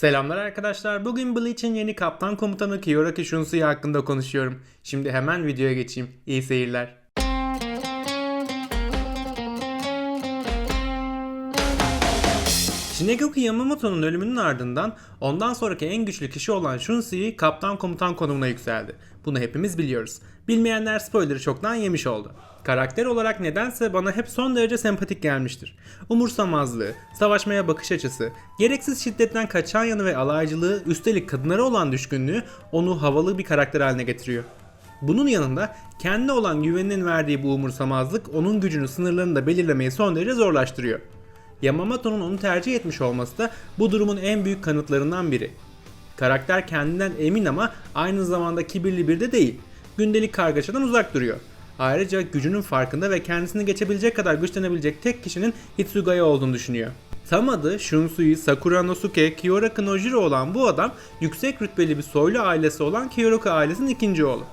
Selamlar arkadaşlar. Bugün Bleach'in yeni kaptan komutanı Kiyoraki Shunsuya hakkında konuşuyorum. Şimdi hemen videoya geçeyim. İyi seyirler. Shigegoku Yamamoto'nun ölümünün ardından ondan sonraki en güçlü kişi olan Shunsui kaptan komutan konumuna yükseldi. Bunu hepimiz biliyoruz. Bilmeyenler spoiler'ı çoktan yemiş oldu. Karakter olarak nedense bana hep son derece sempatik gelmiştir. Umursamazlığı, savaşmaya bakış açısı, gereksiz şiddetten kaçan yanı ve alaycılığı, üstelik kadınlara olan düşkünlüğü onu havalı bir karakter haline getiriyor. Bunun yanında kendine olan güveninin verdiği bu umursamazlık onun gücünü sınırlarını da belirlemeyi son derece zorlaştırıyor. Yamamoto'nun onu tercih etmiş olması da bu durumun en büyük kanıtlarından biri. Karakter kendinden emin ama aynı zamanda kibirli bir de değil. Gündelik kargaşadan uzak duruyor. Ayrıca gücünün farkında ve kendisini geçebilecek kadar güçlenebilecek tek kişinin Hitsugaya olduğunu düşünüyor. Tam adı Shunsui Sakura Nosuke Kyoraku Nojiro olan bu adam yüksek rütbeli bir soylu ailesi olan Kyoraku ailesinin ikinci oğlu.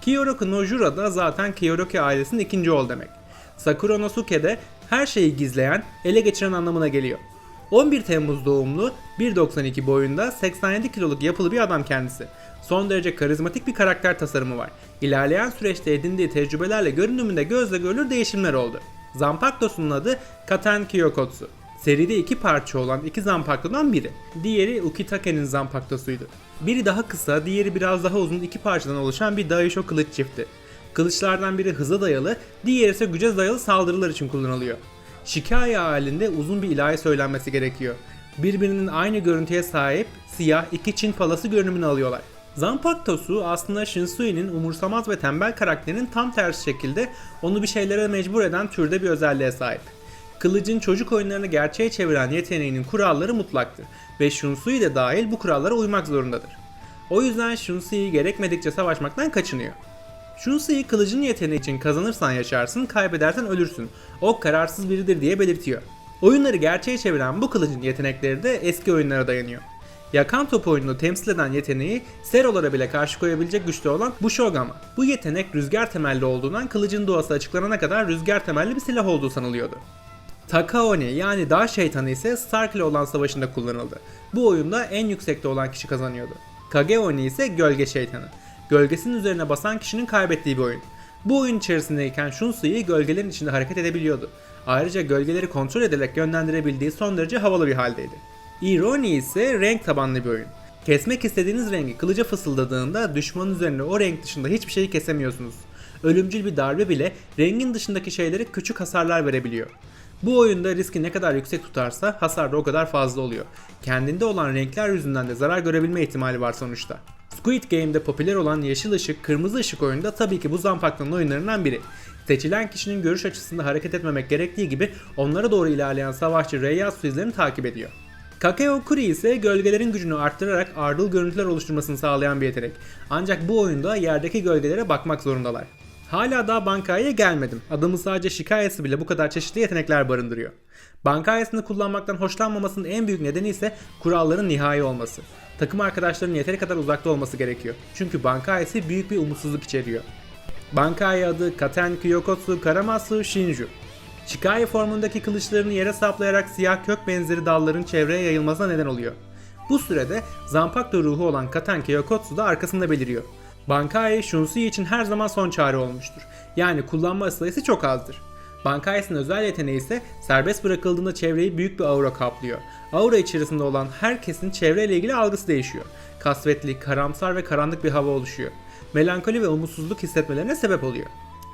Kyoraku Nojiro da zaten Kyoraku ailesinin ikinci oğlu demek. Sakura Nosuke de her şeyi gizleyen, ele geçiren anlamına geliyor. 11 Temmuz doğumlu, 1.92 boyunda 87 kiloluk yapılı bir adam kendisi. Son derece karizmatik bir karakter tasarımı var. İlerleyen süreçte edindiği tecrübelerle görünümünde gözle görülür değişimler oldu. Zanpakuto'sunun adı Katen Kyokotsu. Seride iki parça olan iki Zanpakuto'dan biri. Diğeri Ukitake'nin Zanpakuto'suydu. Biri daha kısa, diğeri biraz daha uzun iki parçadan oluşan bir Daisho kılıç çifti. Kılıçlardan biri hıza dayalı, diğeri ise güce dayalı saldırılar için kullanılıyor. Şikaya halinde uzun bir ilahi söylenmesi gerekiyor. Birbirinin aynı görüntüye sahip siyah iki Çin palası görünümünü alıyorlar. Zanpakuto'su aslında Shinsui'nin umursamaz ve tembel karakterinin tam tersi şekilde onu bir şeylere mecbur eden türde bir özelliğe sahip. Kılıcın çocuk oyunlarını gerçeğe çeviren yeteneğinin kuralları mutlaktır ve Shunsui de dahil bu kurallara uymak zorundadır. O yüzden Shunsui gerekmedikçe savaşmaktan kaçınıyor. Shunsui kılıcın yeteneği için kazanırsan yaşarsın, kaybedersen ölürsün. O kararsız biridir diye belirtiyor. Oyunları gerçeğe çeviren bu kılıcın yetenekleri de eski oyunlara dayanıyor. Yakan top oyununu temsil eden yeteneği Serolara bile karşı koyabilecek güçte olan bu Shogun'a. Bu yetenek rüzgar temelli olduğundan kılıcın doğası açıklanana kadar rüzgar temelli bir silah olduğu sanılıyordu. Takaoni yani dağ şeytanı ise Stark ile olan savaşında kullanıldı. Bu oyunda en yüksekte olan kişi kazanıyordu. Kageoni ise gölge şeytanı. Gölgesinin üzerine basan kişinin kaybettiği bir oyun. Bu oyun içerisindeyken Shunsui gölgelerin içinde hareket edebiliyordu. Ayrıca gölgeleri kontrol ederek yönlendirebildiği son derece havalı bir haldeydi. Ironi ise renk tabanlı bir oyun. Kesmek istediğiniz rengi kılıca fısıldadığında düşmanın üzerine o renk dışında hiçbir şeyi kesemiyorsunuz. Ölümcül bir darbe bile rengin dışındaki şeylere küçük hasarlar verebiliyor. Bu oyunda riski ne kadar yüksek tutarsa hasar da o kadar fazla oluyor. Kendinde olan renkler yüzünden de zarar görebilme ihtimali var sonuçta. Squid Game'de popüler olan yeşil ışık, kırmızı ışık oyunda tabii ki bu Zanpakuto'nun oyunlarından biri. Seçilen kişinin görüş açısında hareket etmemek gerektiği gibi onlara doğru ilerleyen savaşçı Reiyatsu izlerini takip ediyor. Kakeo Kuri ise gölgelerin gücünü arttırarak ardıl görüntüler oluşturmasını sağlayan bir yetenek. Ancak bu oyunda yerdeki gölgelere bakmak zorundalar. Hala daha Bankai'ye gelmedim. Adamın sadece şikayesi bile bu kadar çeşitli yetenekler barındırıyor. Bankai'sini kullanmaktan hoşlanmamasının en büyük nedeni ise kuralların nihai olması. Takım arkadaşlarının yeteri kadar uzakta olması gerekiyor. Çünkü Bankai'si büyük bir umutsuzluk içeriyor. Bankai adı Katen Kyokotsu Karamatsu Shinju. Shikai formundaki kılıçlarını yere saplayarak siyah kök benzeri dalların çevreye yayılmasına neden oluyor. Bu sürede Zanpakuto ruhu olan Katen Kyokotsu da arkasında beliriyor. Bankai Shunsui için her zaman son çare olmuştur. Yani kullanma sayısı çok azdır. Bankai'sinin özel yeteneği ise serbest bırakıldığında çevreyi büyük bir aura kaplıyor. Aura içerisinde olan herkesin çevreyle ilgili algısı değişiyor. Kasvetli, karamsar ve karanlık bir hava oluşuyor. Melankoli ve umutsuzluk hissetmelerine sebep oluyor.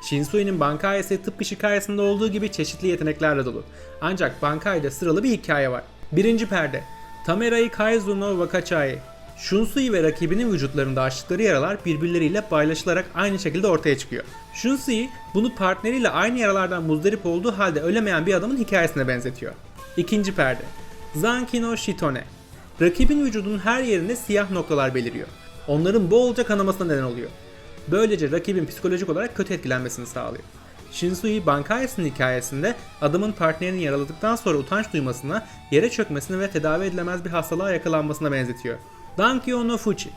Shinsui'nin Bankai'si tıpkı Shikai'sinde olduğu gibi çeşitli yeteneklerle dolu. Ancak Bankai'de sıralı bir hikaye var. Birinci perde. Tamerai Kaizu no Wakachai. Shunsui ve rakibinin vücutlarında açtıkları yaralar birbirleriyle paylaşılarak aynı şekilde ortaya çıkıyor. Shunsui bunu partneriyle aynı yaralardan muzdarip olduğu halde ölemeyen bir adamın hikayesine benzetiyor. İkinci perde. Zanki no Shitone. Rakibin vücudunun her yerinde siyah noktalar beliriyor. Onların bolca kanamasına neden oluyor. Böylece rakibin psikolojik olarak kötü etkilenmesini sağlıyor. Shinsui Bankai'sinin hikayesinde adamın partnerini yaraladıktan sonra utanç duymasına, yere çökmesine ve tedavi edilemez bir hastalığa yakalanmasına benzetiyor. Dankyo no Fuchi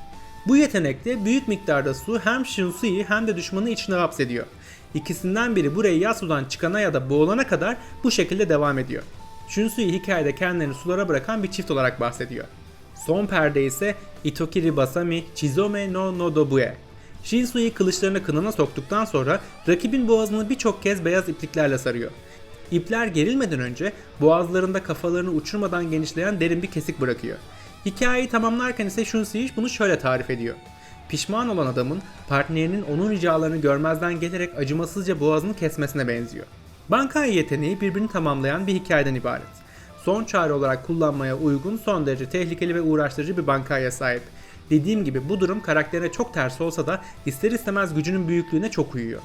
Bu yetenekte büyük miktarda su hem Shinsui'yi hem de düşmanı içine hapsediyor. İkisinden biri burayı Yasu'dan çıkana ya da boğulana kadar bu şekilde devam ediyor. Shunsui hikayede kendilerini sulara bırakan bir çift olarak bahsediyor. Son perde ise Itokiri Basami Chizome no Nodobue. Shinsui'yi kılıçlarını kınına soktuktan sonra rakibin boğazını birçok kez beyaz ipliklerle sarıyor. İpler gerilmeden önce boğazlarında kafalarını uçurmadan genişleyen derin bir kesik bırakıyor. Hikayeyi tamamlarken ise Shunsui bunu şöyle tarif ediyor. Pişman olan adamın partnerinin onun ricalarını görmezden gelerek acımasızca boğazını kesmesine benziyor. Bankai yeteneği birbirini tamamlayan bir hikayeden ibaret. Son çare olarak kullanmaya uygun son derece tehlikeli ve uğraştırıcı bir bankaya sahip. Dediğim gibi bu durum karakterine çok ters olsa da ister istemez gücünün büyüklüğüne çok uyuyor.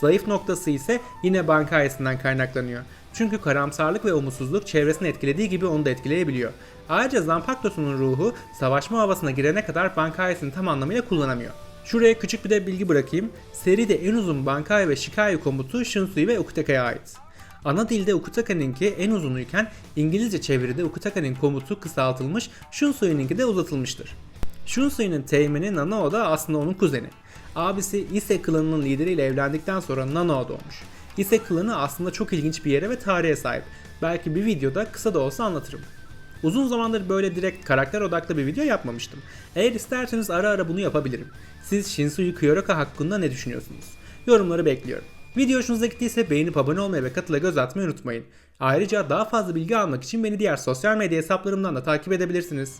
Zayıf noktası ise yine bankayesinden kaynaklanıyor. Çünkü karamsarlık ve umutsuzluk çevresini etkilediği gibi onu da etkileyebiliyor. Ayrıca Zanpakuto'sunun ruhu savaşma havasına girene kadar bankayesini tam anlamıyla kullanamıyor. Şuraya küçük bir de bilgi bırakayım. Seride en uzun Bankai ve Shikai komutu Shinsui ve Okutaka'ya ait. Ana dilde Okutaka'nınki en uzunuyken İngilizce çeviride Okutaka'nın komutu kısaltılmış, Shunsui'ninki de uzatılmıştır. Shunsui'nin teğmeni Nanao da aslında onun kuzeni. Abisi Ise klanının lideriyle evlendikten sonra Nanao doğmuş. Ise klanı aslında çok ilginç bir yere ve tarihe sahip. Belki bir videoda kısa da olsa anlatırım. Uzun zamandır böyle direkt karakter odaklı bir video yapmamıştım. Eğer isterseniz ara ara bunu yapabilirim. Siz Shinsuyu Kyoraka hakkında ne düşünüyorsunuz? Yorumları bekliyorum. Video hoşunuza gittiyse beğenip abone olmayı ve katıla göz atmayı unutmayın. Ayrıca daha fazla bilgi almak için beni diğer sosyal medya hesaplarımdan da takip edebilirsiniz.